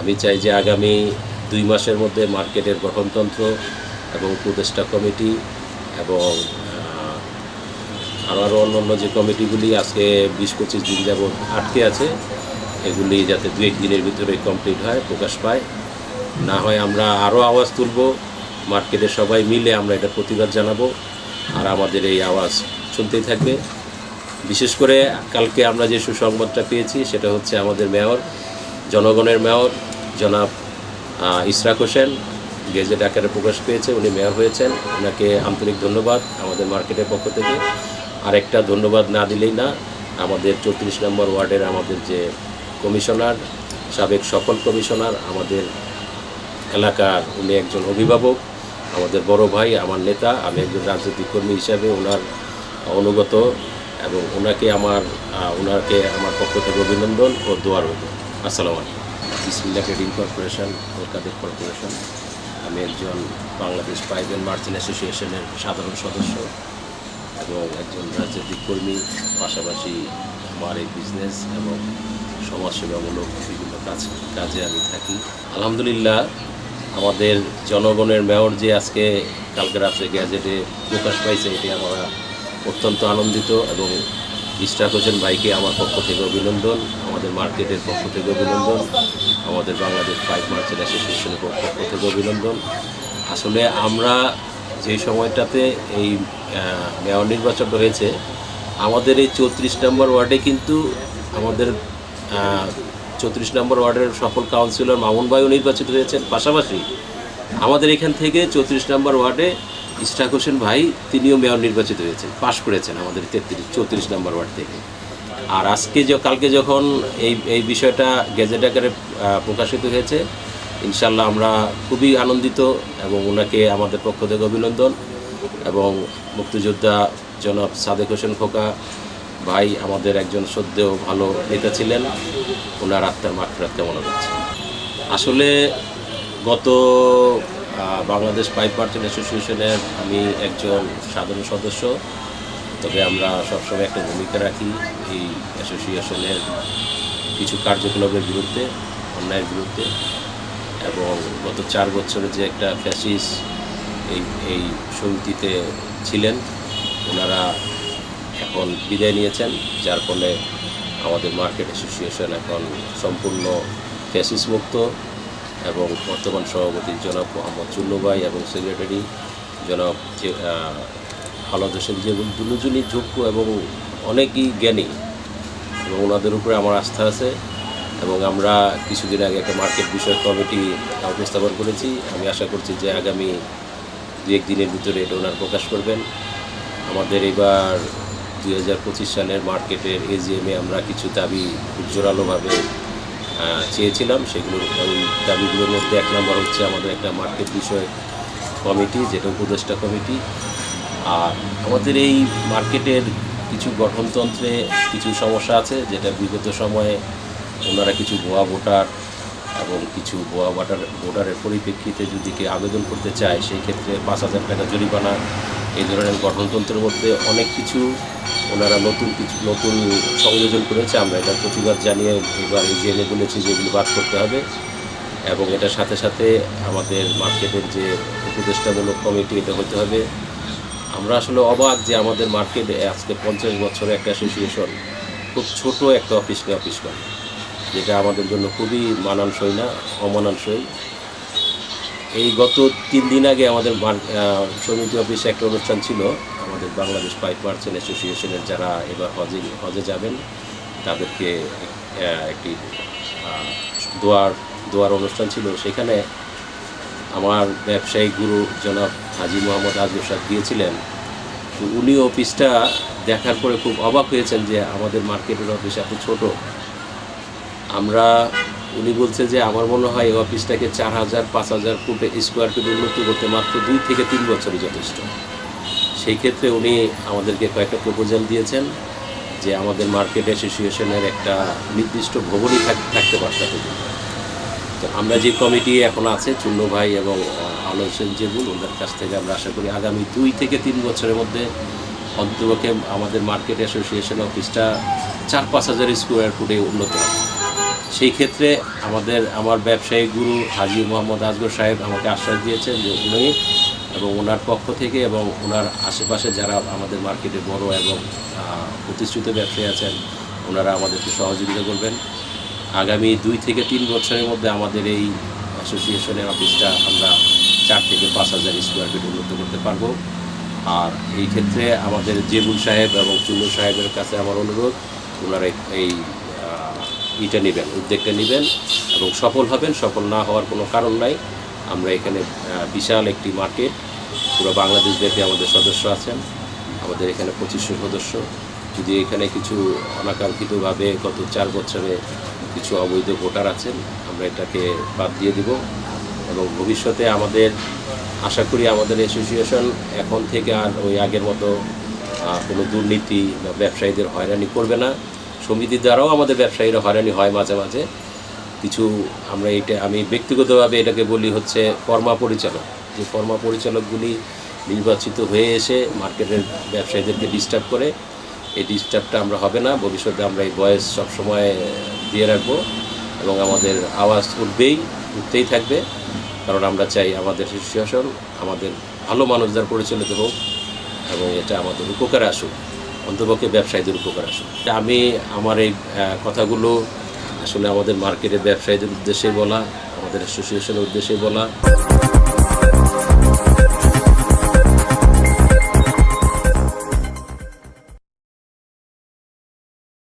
আমি চাই যে আগামী দুই মাসের মধ্যে মার্কেটের গঠনতন্ত্র এবং উপদেষ্টা কমিটি এবং আরও আরও অন্যান্য যে কমিটিগুলি আজকে বিশ পঁচিশ দিন যাবৎ আটকে আছে, এগুলি যাতে দু এক দিনের ভিতরে কমপ্লিট হয়, প্রকাশ পায়। না হয় আমরা আরও আওয়াজ তুলব, মার্কেটে সবাই মিলে আমরা এটা প্রতিবাদ জানাব, আর আমাদের এই আওয়াজ শুনতেই থাকবে। বিশেষ করে কালকে আমরা যে সুসংবাদটা পেয়েছি, সেটা হচ্ছে আমাদের মেয়র, জনগণের মেয়র জনাব ইশরাক হোসেন, গেজেট আকারে প্রকাশ পেয়েছে, উনি মেয়র হয়েছেন। ওনাকে আন্তরিক ধন্যবাদ আমাদের মার্কেটের পক্ষ থেকে। আরেকটা ধন্যবাদ না দিলেই না, আমাদের চৌত্রিশ নম্বর ওয়ার্ডের আমাদের যে কমিশনার, সাবেক সফল কমিশনার, আমাদের এলাকার উনি একজন অভিভাবক, আমাদের বড় ভাই, আমার নেতা, আমি একজন রাজনৈতিক কর্মী হিসাবে ওনার অনুগত এবং ওনাকে আমার ওনাকে আমার পক্ষ থেকে অভিনন্দন ও দোয়ার রইল। আসসালামু আলাইকুম। বিসমিল্লা ট্রেডিং কর্পোরেশন কলকাতা কর্পোরেশন। আমি একজন বাংলাদেশ অ্যান্ড মার্চেন্ট অ্যাসোসিয়েশনের সাধারণ সদস্য এবং একজন রাজনৈতিক কর্মী, পাশাপাশি আমার এই বিজনেস এবং সমাজসেবামূলক বিভিন্ন কাজ, কাজে আমি থাকি। আলহামদুলিল্লাহ, আমাদের জনগণের মেয়র যে আজকে, কালকে রাত্রে গ্যাজেটে প্রকাশ পাইছে, এটি আমরা অত্যন্ত আনন্দিত এবং ইশরাক হোসেন ভাইকে আমার পক্ষ থেকে অভিনন্দন। আমাদের মার্কেটের পক্ষ থেকে অভিনন্দন। আমাদের বাংলাদেশ পাইপ মার্চেন্ট অ্যাসোসিয়েশনের পক্ষ থেকে অভিনন্দন। আসলে আমরা যে সময়টাতে এই মেয়র নির্বাচনটা হয়েছে, আমাদের এই চৌত্রিশ নম্বর ওয়ার্ডে কিন্তু আমাদের চৌত্রিশ নম্বর ওয়ার্ডের সফল কাউন্সিলর মামুন ভাইও নির্বাচিত হয়েছেন। পাশাপাশি আমাদের এখান থেকে চৌত্রিশ নম্বর ওয়ার্ডে ইশরাক হোসেন ভাই, তিনিও মেয়র নির্বাচিত হয়েছেন, পাশ করেছেন আমাদের তেত্রিশ, চৌত্রিশ নম্বর ওয়ার্ড থেকে। আর আজকে যে, কালকে যখন এই এই বিষয়টা গেজেট আকারে প্রকাশিত হয়েছে ইনশাল্লাহ আমরা খুবই আনন্দিত এবং ওনাকে আমাদের পক্ষ থেকে অভিনন্দন এবং মুক্তিযোদ্ধা জনাব সাদেক হোসেন খোকা ভাই আমাদের একজন সদ্যেও ভালো নেতা ছিলেন। ওনার আত্মার মাত্রাত কেমন হচ্ছে আসলে গত বাংলাদেশ পাইপ মার্চেন্ট অ্যাসোসিয়েশনের আমি একজন সাধারণ সদস্য, তবে আমরা সবসময় একটা ভূমিকা রাখি। এই অ্যাসোসিয়েশনের কিছু কার্যকলাপের বিরুদ্ধে, অন্যায়ের বিরুদ্ধে এবং গত চার বছরে যে একটা ফ্যাসিস এই এই সমিতিতে ছিলেন, ওনারা এখন বিদায় নিয়েছেন, যার ফলে আমাদের মার্কেট অ্যাসোসিয়েশন এখন সম্পূর্ণ ফ্যাসিস মুক্ত এবং বর্তমান সভাপতি জনাব মোহাম্মদ ভাই এবং সেক্রেটারি জনাব যে আলাদ হোসেন যে দুজনই যোগ্য এবং অনেকই জ্ঞানী এবং ওনাদের উপরে আমার আস্থা আছে এবং আমরা কিছুদিন আগে একটা মার্কেট বিষয়ক কমিটি উপস্থাপন করেছি। আমি আশা করছি যে আগামী দু এক দিনের ভিতরে এটা ওনার প্রকাশ করবেন। আমাদের এবার দুই হাজার পঁচিশ সালের মার্কেটের এজিএমে আমরা কিছু দাবি জোরালোভাবে চেয়েছিলাম। সেগুলোর দাবিগুলোর মধ্যে এক নম্বর হচ্ছে আমাদের একটা মার্কেট বিষয়ক কমিটি, যেটা উপদেষ্টা কমিটি। আর আমাদের এই মার্কেটের কিছু গঠনতন্ত্রে কিছু সমস্যা আছে, যেটা বিগত সময়ে ওনারা কিছু ভুয়া ভোটার এবং কিছু ভুয়া ভোটার, ভোটারের পরিপ্রেক্ষিতে যদি কেউ আবেদন করতে চায়, সেই ক্ষেত্রে পাঁচ হাজার টাকা জরিমানা, এই ধরনের গঠনতন্ত্রের মধ্যে অনেক কিছু ওনারা নতুন কিছু, নতুন সংযোজন করেছে। আমরা এটার প্রতিবাদ জানিয়ে এবার এই জেনে বলেছি যে এগুলি বাদ করতে হবে এবং এটার সাথে সাথে আমাদের মার্কেটের যে উপদেষ্টামূলক কমিটি, এটা হতে হবে। আমরা আসলে অবাক যে আমাদের মার্কেটে আজকে পঞ্চাশ বছরের একটা অ্যাসোসিয়েশন খুব ছোট একটা অফিস নিয়ে অফিস করে। যেটা আমাদের জন্য খুবই মানানসই না, অমানানসই। এই গত তিন দিন আগে আমাদের সমিতি অফিসে একটা অনুষ্ঠান ছিল, আমাদের বাংলাদেশ পাইপ মার্চেন্ট অ্যাসোসিয়েশনের যারা এবার হজে হজে যাবেন, তাদেরকে একটি দোয়ার দোয়ার অনুষ্ঠান ছিল। সেখানে আমার ব্যবসায়ী গুরু জনাব হাজি মোহাম্মদ আজম সাহেব গিয়েছিলেন। তো উনি অফিসটা দেখার পরে খুব অবাক হয়েছেন যে আমাদের মার্কেটের অফিস এত ছোট। আমরা, উনি বলছে যে আমার মনে হয় এই অফিসটাকে চার হাজার, পাঁচ হাজার ফুটে স্কোয়ার ফিট উন্নত করতে মাত্র দুই থেকে তিন বছরই যথেষ্ট। সেই ক্ষেত্রে উনি আমাদেরকে কয়েকটা প্রপোজাল দিয়েছেন যে আমাদের মার্কেট অ্যাসোসিয়েশনের একটা নির্দিষ্ট ভবনই থাক- থাকতে পারত তো আমরা যে কমিটি এখন আছে চুন্নু ভাই এবং হোসেন জেবুল ওদের কাছ থেকে আমরা আশা করি আগামী দুই থেকে তিন বছরের মধ্যে অন্তপক্ষে আমাদের মার্কেট অ্যাসোসিয়েশন অফিসটা চার পাঁচ হাজার স্কোয়ার ফুটে উন্নত হবে। সেই ক্ষেত্রে আমাদের, আমার ব্যবসায়ী গুরু হাজি মোহাম্মদ আজগর সাহেব আমাকে আশ্বাস দিয়েছেন যে উনি এবং ওনার পক্ষ থেকে এবং ওনার আশেপাশে যারা আমাদের মার্কেটে বড় এবং প্রতিষ্ঠিত ব্যবসায়ী আছেন, ওনারা আমাদেরকে সহযোগিতা করবেন। আগামী দুই থেকে তিন বছরের মধ্যে আমাদের এই অ্যাসোসিয়েশনের অফিসটা আমরা চার থেকে পাঁচ হাজার স্কোয়ার ফিট উন্নত করতে পারব। আর এই ক্ষেত্রে আমাদের জেবুল সাহেব এবং চুন্নু সাহেবের কাছে আমার অনুরোধ, ওনারা এই- ইটা নেবেন, উদ্যোগটা নেবেন এবং সফল হবেন। সফল না হওয়ার কোনো কারণ নাই। আমরা এখানে বিশাল একটি মার্কেট, পুরো বাংলাদেশ ব্যাপী আমাদের সদস্য আছেন। আমাদের এখানে পঁচিশশো সদস্য। যদি এখানে কিছু অনাকাঙ্ক্ষিতভাবে গত চার বছরে কিছু অবৈধ ভোটার আছেন, আমরা এটাকে বাদ দিয়ে দিব। এবং ভবিষ্যতে আমাদের, আশা করি আমাদের অ্যাসোসিয়েশন এখন থেকে আর ওই আগের মতো কোনো দুর্নীতি বা ব্যবসায়ীদের হয়রানি করবে না। সমিতির দ্বারাও আমাদের ব্যবসায়ীরা হয়রানি হয় মাঝে মাঝে। কিছু আমরা এটা, আমি ব্যক্তিগতভাবে এটাকে বলি হচ্ছে ফর্মা পরিচালক। যে ফর্মা পরিচালকগুলি নির্বাচিত হয়ে এসে মার্কেটের ব্যবসায়ীদেরকে ডিস্টার্ব করে এই ডিস্টার্বটা আমরা হবে না, ভবিষ্যতে আমরা এই বয়স সবসময় দিয়ে রাখব এবং আমাদের আওয়াজ উঠবেই, উঠতেই থাকবে। কারণ আমরা চাই আমাদের অ্যাসোসিয়েশন আমাদের ভালো মানুষদের পরিচালিত হোক এবং এটা আমাদের উপকারে আসুক অন্তপক্ষে ব্যবসায়ীদের উপকার আসুক। আমি আমার এই কথাগুলো আসলে আমাদের মার্কেটের ব্যবসায়ীদের উদ্দেশ্যে বলা, আমাদের অ্যাসোসিয়েশনের উদ্দেশ্যে বলা।